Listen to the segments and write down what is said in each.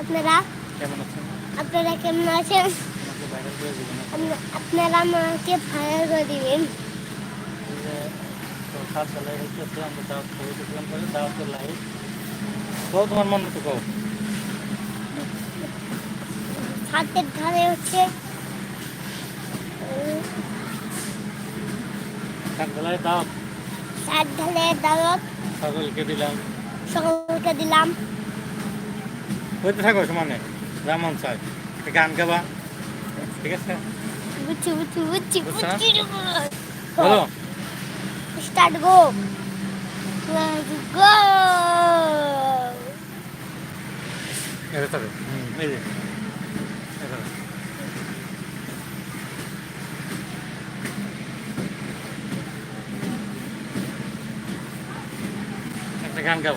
আপনারা? কেমন আছেন? আপনারা কেমন আছেন? আপনারা আমাকে ভাইরাল করে দিবেন। তোমার মন মতো কও। ছাদের ধারে হচ্ছে ছাদ দাওয়াত। সকলকে দিলাম। সকলকে দিলাম। হইতে থাকো সমানে। যেমন চাই একটা গান গাবা। ঠিক আছে? বুঝছি বুঝছি বুঝছি বুঝছি বলো। স্টার্ট গো। গো এটা তবে এই যে। একটা গান গাও।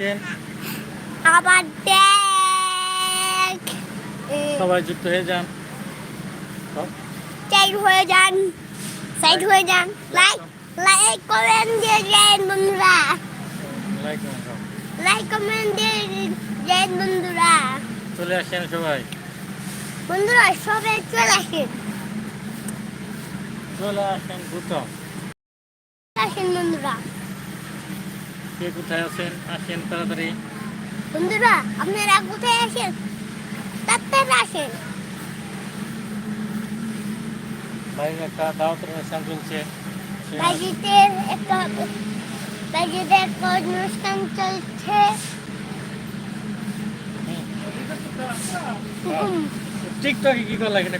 চলে আবার দেখ। সবাই যুক্ত হয়ে যান। সাইড হয়ে যান। সাইড হয়ে যান। লাইক লাইক কমেন্ট দিয়ে যান বন্ধুরা। লাইক লাইক কমেন্ট দিয়ে যান বন্ধুরা। চলে আসেন সবাই। বন্ধুরা সবাই চলে আসেন। চলে আসেন দ্রুত। আসেন বন্ধুরা। কে কোথায় আছেন? আসেন তাড়াতাড়ি। বন্ধুরা আপনারা কোথায় আসেন তাড়াতাড়ি আসেন। বাইরে একটা দাওয়াতের অনুষ্ঠান চলছে। বাজিতে একটা বাজিতে একটা অনুষ্ঠান চলছে। টিকটকে কি করা লাগে না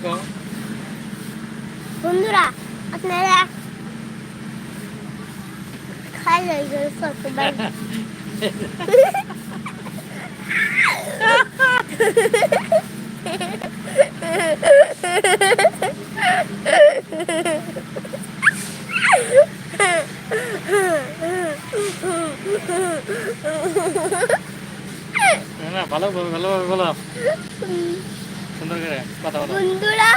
বন্ধুরা আপনারা খাই যাই ভালো ভাবে ভালোভাবে বলো সুন্দর করে কথা বলো। বন্ধুরা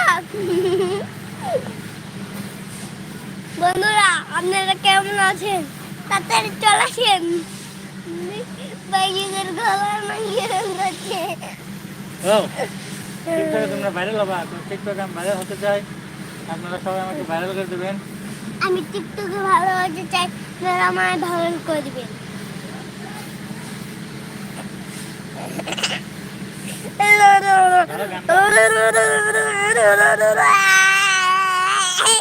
বন্ধুরা, আপনারা কেমন আছেন? তাড়াতাড়ি চলে আসেন বাইকের গলার মাইয়ে যাচ্ছে টিকটকে তোমরা ভাইরাল হবা তো টিকটকে আমি ভাইরাল হতে চাই আপনারা সবাই আমাকে ভাইরাল করে দেবেন আমি টিকটকে ভালো হতে চাই আপনারা আমায় ভালো করে দিবেন ভালো গান গাও। একটা গান গাও এনে দাও। ভালো করে গান গাও একটা। ভালো করে, ভালো করে রূপসী ডাক দাও। রূপসী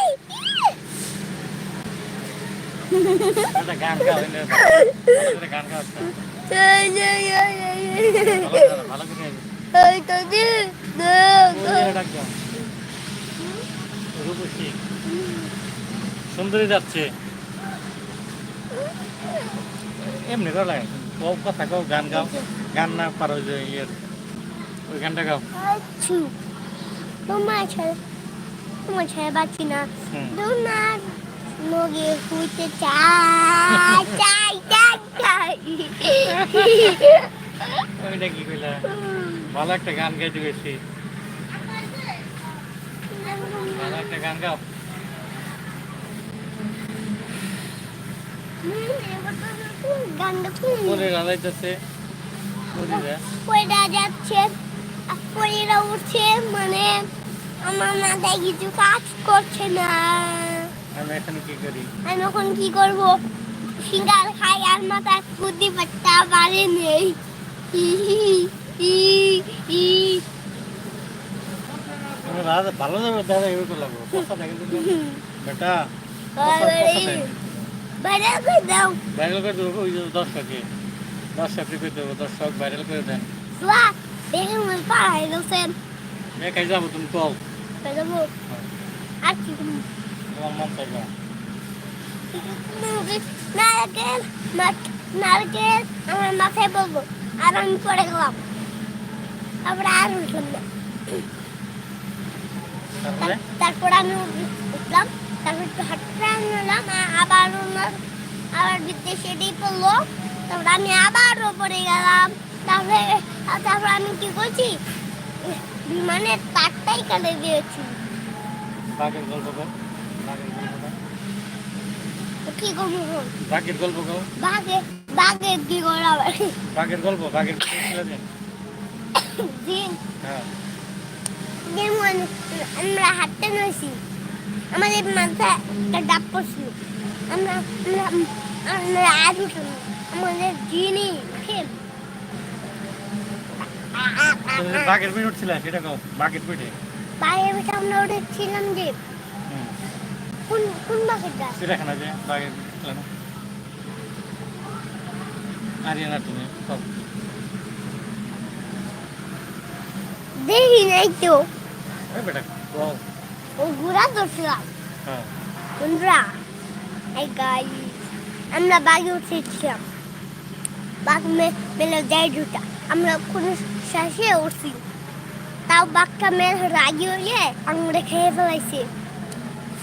সুন্দরী যাচ্ছে এমনি করে কথা কও গান গাও গান না পারো যে ইয়ের ওই গানটা গাও তোমার ছেলে তোমার ছেলে বাঁচি না তোমার মগে চাই চাই চাই চাই ওইটা কি কইলা? ভালো একটা গান গাইতে গেছি। ভালো একটা গান গাও। মানে আমার মাথায় কিছু কাজ করছে না। আমি এখন কি করি? আমি এখন কি করব? সিঙ্গার খাই আর মাথায় বুদ্ধি পাত্তা পারে নেই। ভালো যাবে দাদা এগুলো তো লাগবো বেটা বাইরে করে দাও। ভাইরাল করে দেবো ওই দর্শকে। দর্শককে করে দেবো দর্শক ভাইরাল করে দেন। সোয়া দেখে গেছেন। একাই যাব তুমি কও। দেবো আর কি নারকেল আমার মাথায় বলব আর আমি পড়ে গেলাম। তারপরে আর উঠলাম না। তারপরে? আমি উঠ- উঠলাম তারপর একটু হাঁটতে আনলাম আবার আবার বিদ্যে সেটাই পড়ল। তারপর আমি আবারও পড়ে গেলাম। তারপরে তারপর আমি কি করছি? বিমানের তারটাই কেটে দিয়েছি। বাঘের গল্প কও বাঘের গল্প কও কি বল? বাঘের গল্প কও। বাঘে বাঘে কি করে আবার বাঘের গল্প বাঘের গল্প ছিল দিন হ্যাঁ। যেমন আমরা হাঁটতে নইছি আমাদের মাথায় একটা ডাব পড়ছিল। আমরা আমরা আজ উঠলাম। আমাদের উঠে বাঘের পিঠ উঠছিল সেটা কও বাঘের পিঠে বাইরে বসে আমরা উঠেছিলাম যে কোন কোন বাঘেরটা চিড়িয়াখানা যে বাঘের পিঠ আরিয়ানা তুমি সব। দেখি নাই তো ওই বেটা ও ঘোরা ধরছিলাম। হ্যাঁ। বন্ধুরা এই গাই আমরা বাঘে উঠেছিলাম। বাঘ মেলে দেয় দুটা। আমরা কোনো শ্বাসে উঠছি। তাও বাঘটা মেলে রাগি হয়ে আঙুলে খেয়ে ফেলাইছে।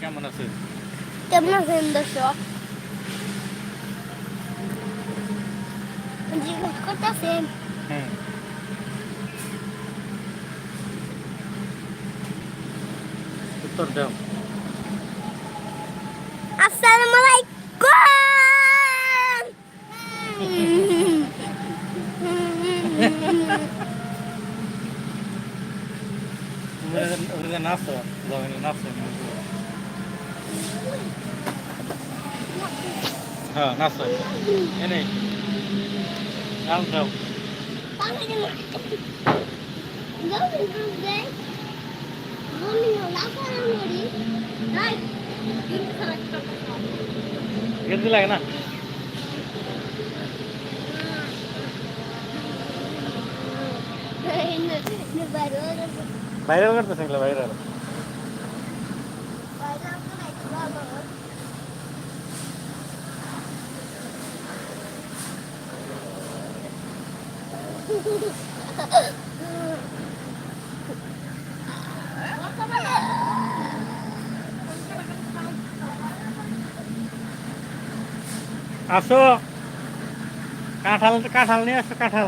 কেমন আছে কেমন আছেন দর্শক জিজ্ঞেস হুম উত্তর দাও আসসালামু আলাইকুম তুমি ওদের নাচো যাও নাচো হ্যাঁ নাচো এনে নাচ দাও গেন্দি লাগে না ভাইরাল করতেছে এগুলো ভাইরাল আসো। কাঁঠাল কাঁঠাল নিয়ে আসো কাঁঠাল।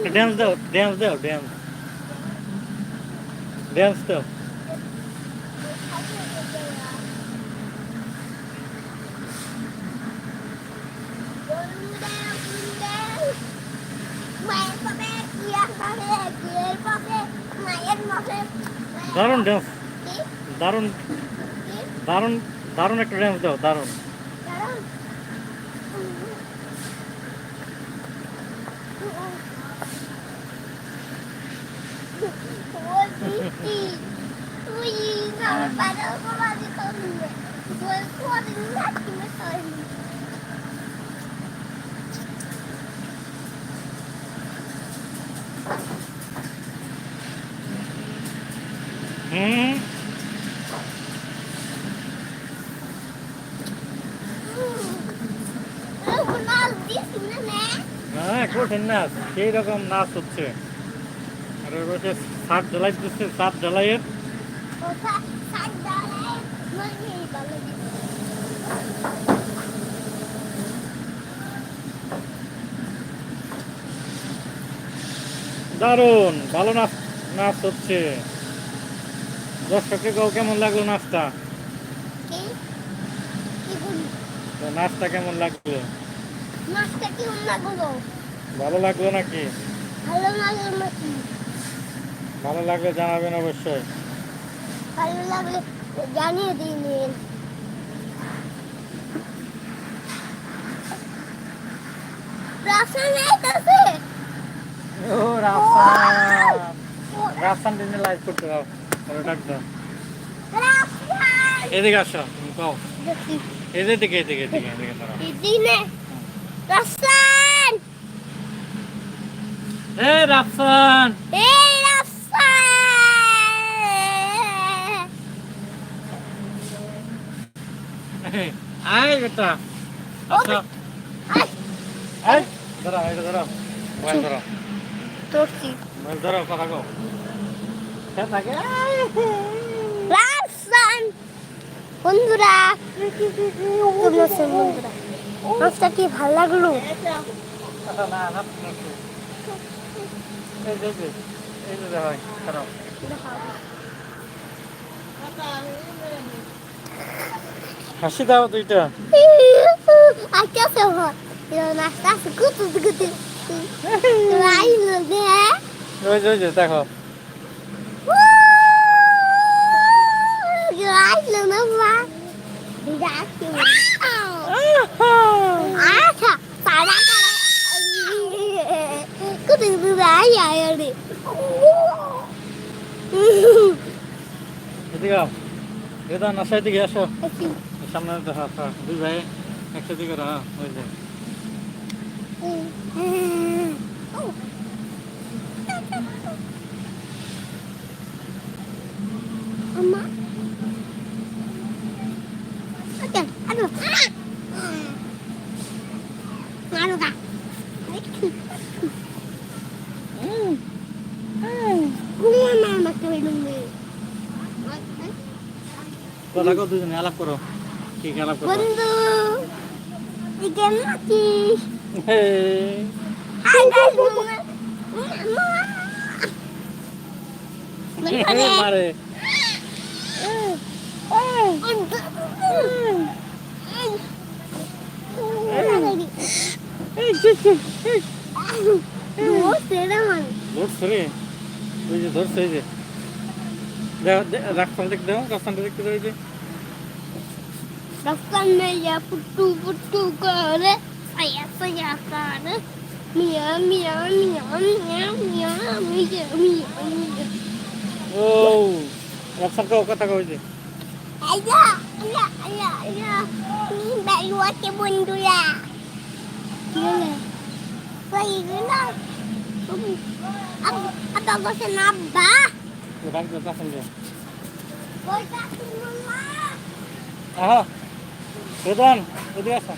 একটা ড্যান্স দাও ড্যান্স দাও ড্যান্স ড্যান্স দাও। দারুণ ড্যান্স দারুণ। দারুণ দারুণ একটা ড্যান্স দাও দারুণ। তুই আমার পাড়া বাড়ি করবি তুই কোদিন নাকি করবি হুম হ্যাঁ কঠিন নাচ সেই রকম নাচ হচ্ছে আর ওর পাশে সাত ঢালাই দিচ্ছে সাত ঢালাইয়ের দারুণ ভালো নাচ নাচ হচ্ছে। দর্শককে কেউ কেমন লাগল নাচটা? নাচটা কেমন লাগল? মাছটা কি লাগল? ভালো লাগল নাকি? ভালো লাগল নাকি? ভালো লাগলে জানাবেন অবশ্যই। ভালো লাগলে জানিয়ে ও রাফসান রাফসান দিনে লাইভ করতে দাও ওরা ডাক দাও। এদিকে আসো তুমি কও। দেখি। এদিকে এদিকে এদিকে এদিকে দাঁড়াও দিনে রাস্তান এ রাফসান আয় বেটা। আচ্ছা। এই ধরো এটা ধরো মোবাইল ধরো। তোরছি মোবাইল ধরো কথা কও। হ্যাঁ থাকে। রাস্তান বন্ধুরা বন্ধুরা। মাছটা কি ভালো লাগল? খারাপ হাসি দাও দুইটা com tudo que tu. Ai, meu Deus. ওই যে যে দেখো. Ah, tá. Para, para. Cứ từ từ đá dài rồi đi. এদিকে। এদা নাসাই দিকে আসো সামনে হ্যাঁ, দুই ভাই একসাথে করো হ্যাঁ আলাপ করো কি আলাপ করো Bunda. Ikan mati. হেই. Mama. মারে ধরছে রে ওই যে ধরছে ওই যে দেখো, দে- রাস্তাটা দেখতে দাও রাস্তাটা দেখতে দাও ওই যে Rasanya putu putu kare, saya saya kare. Mia mia mia mia mia mia mia mia. ও রাস্তার কও কথা কও ওই যে Ayah, ayah, ayah, ayah. Ni bak luar ke bundu ya. Gimana? Saya gila. Apa apa kau senabah? বেদন এদিকে আসো।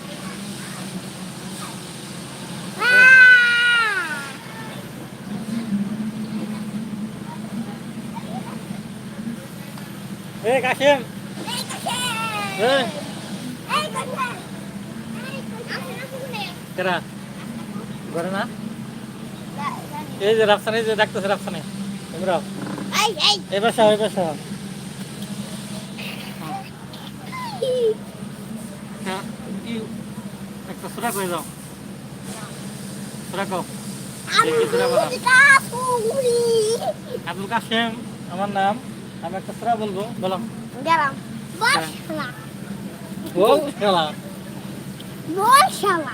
Dah, dah. এই। যে রাফসানে যে ডাকতেছে রাফসানে। তোমরা. এই বাসা এই বাসা হ্যাঁ, ই- একটা সুরা করে দাও সুরা কও দেখি সুরা বলা আব্দুল কাশেম আমার নাম আমি একটা সুরা বলব বলো Garam. Boshala. বল খেলা Boshala.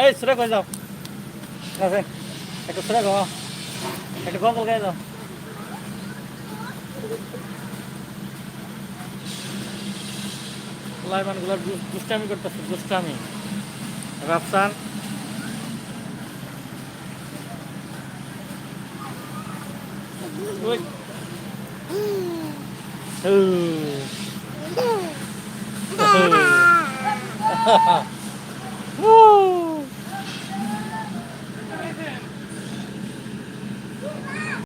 এই সুরা করে দাও কাছে একটা সুরা গাও একটা গল্প গাই দাও লাইমান দুষ্টামি করতেছে দুষ্টামি রাফসান เออเออ